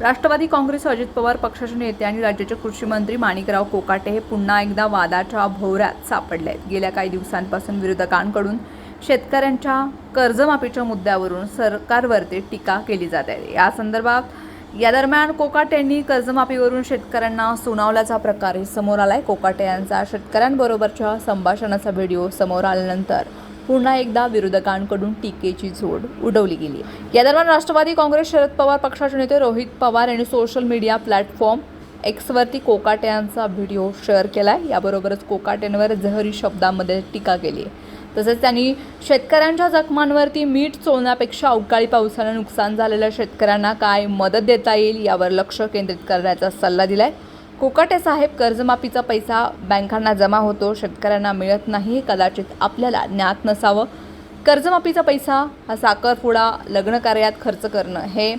राष्ट्रवादी काँग्रेस अजित पवार पक्षाचे नेते आणि राज्याचे कृषी मंत्री माणिकराव कोकाटे हे पुन्हा एकदा वादाच्या भोवऱ्यात सापडले आहेत. गेल्या काही दिवसांपासून विरोधकांकडून शेतकऱ्यांच्या कर्जमाफीच्या मुद्द्यावरून सरकारवरती टीका केली जात आहे. या संदर्भात या दरम्यान कोकाटे यांनी कर्जमाफीवरून शेतकऱ्यांना सुनावल्याचा प्रकार समोर आलाय. कोकाटे यांचा शेतकऱ्यांबरोबरच्या संभाषणाचा व्हिडिओ समोर आल्यानंतर पुन्हा एकदा विरोधकांकडून टीकेची झोड उडवली गेली. या दरम्यान राष्ट्रवादी काँग्रेस शरद पवार पक्षाचे नेते रोहित पवार यांनी सोशल मीडिया प्लॅटफॉर्म एक्सवरती कोकाटे यांचा व्हिडिओ शेअर केला आहे याबरोबरच कोकाटेंवर जहरी शब्दांमध्ये टीका केली आहे. तसेच त्यांनी शेतकऱ्यांच्या जखमांवरती मीठ चोळण्यापेक्षा अवकाळी पावसानं नुकसान झालेल्या शेतकऱ्यांना काय मदत देता येईल यावर लक्ष केंद्रित करण्याचा सल्ला दिलाय. कोकाटे साहेब कर्जमाफीचा पैसा बँकांना जमा होतो शेतकऱ्यांना मिळत नाही हे कदाचित आपल्याला ज्ञात नसावं. कर्जमाफीचा पैसा हा साखरपुडा लग्न कार्यात खर्च करणं हे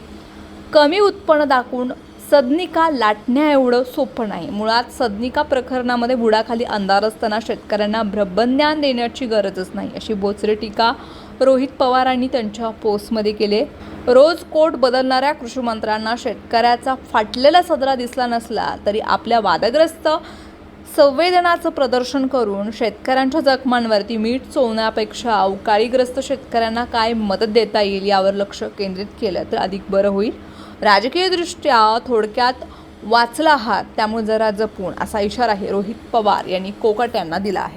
कमी उत्पन्न दाखवून सदनिका लाटण्या एवढं सोपं नाही. मुळात सदनिका प्रकरणामध्ये बुडाखाली अंधार असताना शेतकऱ्यांना ब्रह्मज्ञान देण्याची गरजच नाही अशी बोचरे टीका रोहित पवारांनी त्यांच्या पोस्टमध्ये केले. रोज कोट बदलणाऱ्या कृषीमंत्र्यांना शेतकऱ्याचा फाटलेला सदरा दिसला नसला तरी आपल्या वादग्रस्त संवेदनाचं प्रदर्शन करून शेतकऱ्यांच्या जखमांवरती मीठ चोवण्यापेक्षा अवकाळीग्रस्त शेतकऱ्यांना काय मदत देता येईल यावर लक्ष केंद्रित केलं तर अधिक बरं होईल. राजकीयदृष्ट्या थोडक्यात वाचला आहात त्यामुळे जरा जपून असा इशाराही रोहित पवार यांनी कोकट यांना दिला आहे.